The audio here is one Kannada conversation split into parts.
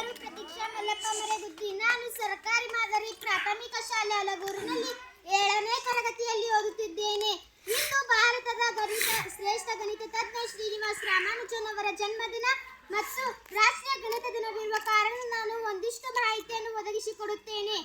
ಹೆಸರು ಪ್ರತೀಕ್ಷಾ ಮಲ್ಲಪ್ಪ ಮರೆಗುದ್ದಿ ನಾನು ಸರ್ಕಾರಿ ಮಾದರಿ ಪ್ರಾಥಮಿಕ ಶಾಲೆ ಅಲಗೂರಿನಲ್ಲಿ ಏಳನೇ ತರಗತಿಯಲ್ಲಿ ಓದುತ್ತಿದ್ದೇನೆ. ಇಂದು ಭಾರತದ ಗಣಿತ, ಶ್ರೇಷ್ಠ ಗಣಿತ ತಜ್ಞ ಶ್ರೀನಿವಾಸ್ ರಾಮಾನುಜನ್ ಅವರ ಜನ್ಮದಿನ ಮತ್ತು ರಾಷ್ಟ್ರೀಯ ಗಣಿತ ದಿನವಿರುವ ಕಾರಣ ನಾನು ಒಂದಿಷ್ಟು ಮಾಹಿತಿಯನ್ನು ಒದಗಿಸಿಕೊಡುತ್ತೇನೆ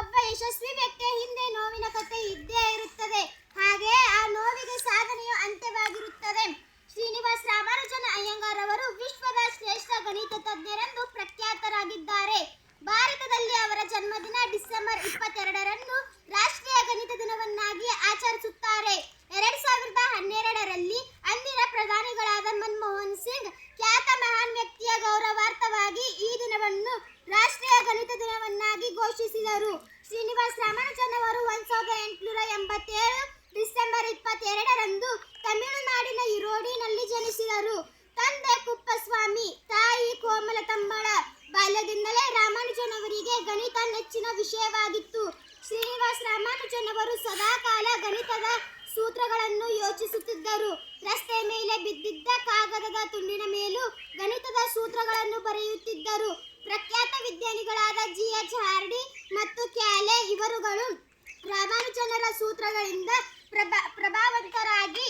ಒಬ್ಬ ಯಶಸ್ವಿ ವ್ಯಕ್ತಿಯ ಹಿಂದೆ ನೋವಿನ ಕಥೆ ಇದ್ದೇ ಇರುತ್ತದೆ. ಹಾಗೆ ಆ ನೋವಿಗೆ ಸಾಧನೆಯು ಅಂತ್ಯವಾಗಿರುತ್ತದೆ. ಶ್ರೀನಿವಾಸ್ ರಾಮಾನುಜನ್ ಅಯ್ಯಂಗಾರ್ ಅವರು ವಿಶ್ವದ ಶ್ರೇಷ್ಠ ಗಣಿತ ತಜ್ಞರೆಂದು ಪ್ರಖ್ಯಾತರಾಗಿದ್ದಾರೆ ಭಾರತದಲ್ಲಿ ಅವರ ಜನ್ಮದಿನ ಡಿಸೆಂಬರ್ ಇಪ್ಪತ್ತೆರಡರಂದು ರಾಷ್ಟ್ರೀಯ ಗಣಿತ ದಿನವನ್ನಾಗಿ ಆಚರಿಸುತ್ತಾರೆ. ಎರಡ್ ಸಾವಿರದ ಹನ್ನೆರಡರಲ್ಲಿ ಅಂದಿನ ಪ್ರಧಾನಿಗಳಾದ ಮನಮೋಹನ್ ಸಿಂಗ್ ಖ್ಯಾತ ಮಹಾನ್ ವ್ಯಕ್ತಿಯ ಗೌರವಾರ್ಥವಾಗಿ ಈ ದಿನವನ್ನು ರಾಷ್ಟ್ರೀಯ ಗಣಿತ ದಿನವನ್ನಾಗಿ ಘೋಷಿಸಿದರು. ಶ್ರೀನಿವಾಸ್ ರಾಮಾನುಜನ್ ಅವರು ಒಂದ್ ಸಾವಿರದ ಎಂಟುನೂರ ಎಂಬತ್ತೇಳು ಡಿಸೆಂಬರ್ ಇಪ್ಪತ್ತೆರಡರಂದು ತಮಿಳುನಾಡಿನ ಇರೋಡಿನಲ್ಲಿ ಜನಿಸಿದರು. ನೆಚ್ಚಿನ ವಿಷಯವಾಗಿತ್ತು. ಶ್ರೀನಿವಾಸ್ ರಾಮಾನುಜನವರು ಸದಾಕಾಲ ಗಣಿತದ ಸೂತ್ರಗಳನ್ನು ಯೋಚಿಸುತ್ತಿದ್ದರು. ರಸ್ತೆ ಮೇಲೆ ಬಿದ್ದಿದ್ದ ಕಾಗದದ ತುಂಡಿನ ಮೇಲೂ ಗಣಿತದ ಸೂತ್ರಗಳನ್ನು ಬರೆಯುತ್ತಿದ್ದರು. ಪ್ರಖ್ಯಾತ ವಿಜ್ಞಾನಿಗಳಾದ ಜಿ. ಎಚ್. ಹಾರ್ಡಿ ಮತ್ತು ಕ್ಯಾಲೆ ಇವರುಗಳು ರಾಮಾನುಜನರ ಸೂತ್ರಗಳಿಂದ ಪ್ರಭಾ, ಪ್ರಭಾವಂತರಾಗಿ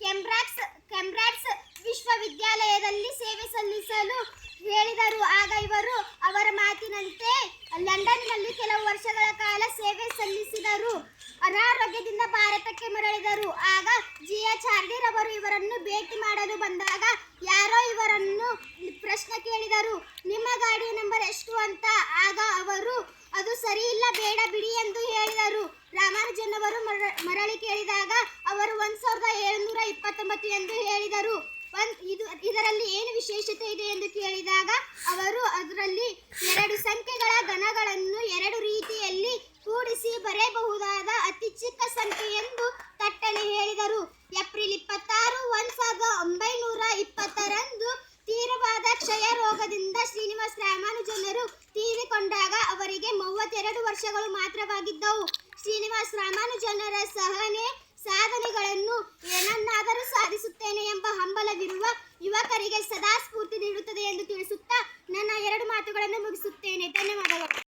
ಕೆಂಬ್ರಾಕ್ಸ್ ಕೆಂಬ್ರಾಕ್ಸ್ ವಿಶ್ವವಿದ್ಯಾಲಯದಲ್ಲಿ ಸೇವೆ ಸಲ್ಲಿಸಲು ಹೇಳಿದರು. ಆಗ ಇವರು ಅನಾರೋಗ್ಯದಿಂದ ಭಾರತಕ್ಕೆ ಮರಳಿದರು. ಆಗ ಜಿ ಎಚ್ ಅವರು ಇವರನ್ನು ಭೇಟಿ ಮಾಡಲು ಬಂದಾಗ ಯಾರೋ ಇವರನ್ನು ಪ್ರಶ್ನೆ ಕೇಳಿದರು. ನಿಮ್ಮ ಗಾಡಿ ನಂಬರ್ ಎಷ್ಟು ಅಂತ. ಆಗ ಅವರು, ಅದು ಸರಿ ಇಲ್ಲ ಬೇಡ ಬಿಡಿ ಎಂದು ಹೇಳಿದರು. ರಾಮಾನುಜನ್ ಅವರು ಮರ- ಮರಳಿ ಕೇಳಿದಾಗ ಅವರು ಒಂದ್ ಸಾವಿರದ ಏಳುನೂರ ಇಪ್ಪತ್ತೊಂಬತ್ತು ಎಂದು ಹೇಳಿದರು. ಇದು, ಇದರಲ್ಲಿ ಏನು ವಿಶೇಷತೆ ಇದೆ ಎಂದು ಕೇಳಿದಾಗ ಅವರು ಅದರಲ್ಲಿ ಎರಡು ಸಂಖ್ಯೆಗಳ ಗಣಗಳನ್ನು ಎರಡು ರೀತಿಯಲ್ಲಿ ಹೃದ್ರೋಗದಿಂದ ಶ್ರೀನಿವಾಸ ರಾಮಾನುಜನರು ತೀರಿಕೊಂಡಾಗ ಅವರಿಗೆ ಮೂವತ್ತೆರಡು ವರ್ಷಗಳು ಮಾತ್ರವಾಗಿದ್ದವು. ಶ್ರೀನಿವಾಸ ರಾಮಾನುಜನರ ಸಹನೆ, ಸಾಧನೆಗಳನ್ನು ಏನನ್ನಾದರೂ ಸಾಧಿಸುತ್ತೇನೆ ಎಂಬ ಹಂಬಲವಿರುವ ಯುವಕರಿಗೆ ಸದಾ ಸ್ಫೂರ್ತಿ ನೀಡುತ್ತದೆ ಎಂದು ತಿಳಿಸುತ್ತಾ ನನ್ನ ಎರಡು ಮಾತುಗಳನ್ನು ಮುಗಿಸುತ್ತೇನೆ. ಧನ್ಯವಾದಗಳು.